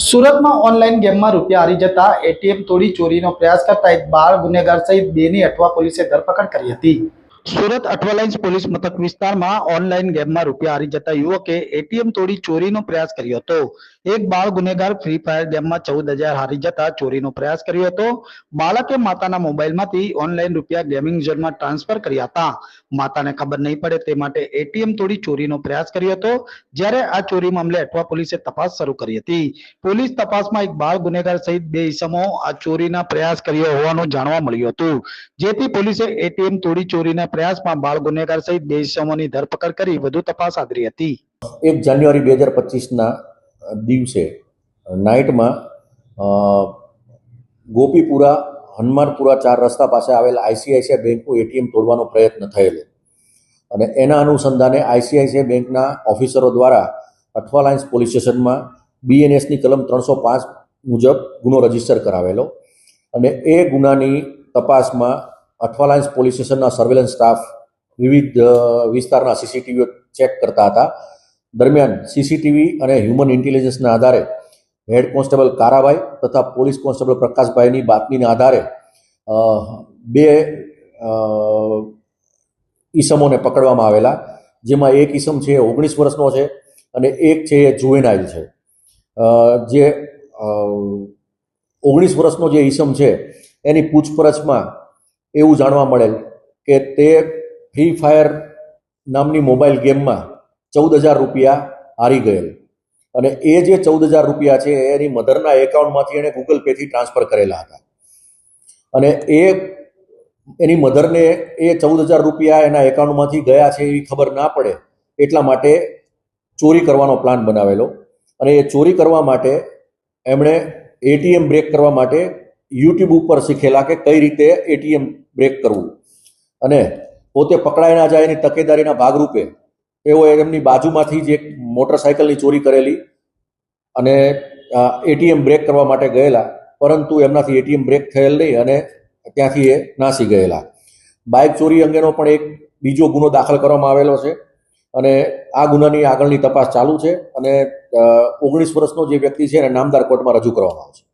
સુરતમાં ઓનલાઈન ગેમમાં રૂપિયા હારી જતા એટીએમ તોડી ચોરીનો પ્રયાસ કરતા એક બાળ ગુનેગાર સહિત બેની અઠવા પોલીસે ધરપકડ કરી હતી. સુરત અઠવાલાઇન્સ પોલીસ મથક વિસ્તારમાં ઓનલાઈન ગેમમાં રૂપિયા હારી જતા યુવકે એટીએમ તોડી ચોરીનો પ્રયાસ કર્યો હતો. એક બાળ ગુનેગાર ફ્રી ફાયર ગેમમાં ચૌદ હજાર હારી જતા ચોરીનો પ્રયાસ કર્યો હતો. બાળકે માતાના મોબાઈલમાંથી ઓનલાઈન રૂપિયા ગેમિંગ ઝોનમાં ટ્રાન્સફર કર્યા હતા. માતાને ખબર નહીં પડે તે માટે એટીએમ તોડી ચોરીનો પ્રયાસ કર્યો હતો. જ્યારે આ ચોરી મામલે અઠવા પોલીસે તપાસ શરૂ કરી હતી. પોલીસ તપાસમાં એક બાળ ગુનેગાર સહિત બે ઇસમો આ ચોરીના પ્રયાસ કર્યો હોવાનું જાણવા મળ્યું હતું. જેથી પોલીસે એટીએમ તોડી ચોરીના પ્રયાસમાં બાળ ગુનેગાર સહિત બે ઇસમોની ધરપકડ કરી વધુ તપાસ આદરી હતી. એક જાન્યુઆરી બે હજાર પચીસના દિવસે નાઇટમાં ગોપીપુરા, હનુમાનપુરા ચાર રસ્તા પાસે આવેલ આઈસીઆઈસીઆઈ બેંકનું એટીએમ તોડવાનો પ્રયત્ન થયેલો. અને એના અનુસંધાને આઈસીઆઈસીઆઈ બેંકના ઓફિસરો દ્વારા અઠવા લાઇન્સ પોલીસ સ્ટેશનમાં બીએનએસની કલમ ત્રણસો પાંચ મુજબ ગુનો રજિસ્ટર કરાવેલો અને એ ગુનાની તપાસમાં અઠવા લાઇન્સ પોલીસ સ્ટેશનના સર્વેલન્સ સ્ટાફ વિવિધ વિસ્તારના સીસીટીવીઓ ચેક કરતા હતા. દરમિયાન સીસીટીવી અને હ્યુમન ઇન્ટેલિજન્સના આધારે હેડ કોન્સ્ટેબલ કારાભાઈ તથા પોલીસ કોન્સ્ટેબલ પ્રકાશભાઈની બાતમીના આધારે બે ઈસમોને પકડવામાં આવેલા, જેમાં એક ઈસમ છે એ ઓગણીસ વર્ષનો છે અને એક છે એ જુવેનાઇલ છે. જે ઓગણીસ વર્ષનો જે ઈસમ છે એની પૂછપરછમાં એવું જાણવા મળેલ કે તે ફ્રી ફાયર નામની મોબાઈલ ગેમમાં ચૌદ હજાર રૂપિયા હારી ગયેલ. અને એ જે ચૌદ હજાર રૂપિયા છે, એની મધરના એકાઉન્ટમાંથી એણે ગૂગલ પેથી ટ્રાન્સફર કરેલા હતા. અને એ, એની મધરને એ ચૌદ હજાર રૂપિયા એના એકાઉન્ટમાંથી ગયા છે એવી ખબર ના પડે, એટલા માટે ચોરી કરવાનો પ્લાન બનાવેલો. અને એ ચોરી કરવા માટે એમણે એટીએમ બ્રેક કરવા માટે યુટ્યુબ ઉપર શીખેલા કે કઈ રીતે એટીએમ બ્રેક કરવું. અને પોતે પકડાઈ ના જાય એની તકેદારીના ભાગરૂપે તેઓ એમની બાજુમાંથી જ એક મોટરસાયકલની ચોરી કરેલી અને એટીએમ બ્રેક કરવા માટે ગયેલા, પરંતુ એમનાથી એટીએમ બ્રેક થયેલ નહીં અને ત્યાંથી એ નાસી ગયેલા. બાઇક ચોરી અંગેનો પણ એક બીજો ગુનો દાખલ કરવામાં આવેલો છે અને આ ગુનાની આગળની તપાસ ચાલુ છે અને ઓગણીસ વર્ષનો જે વ્યક્તિ છે એને નામદાર કોર્ટમાં રજૂ કરવામાં આવશે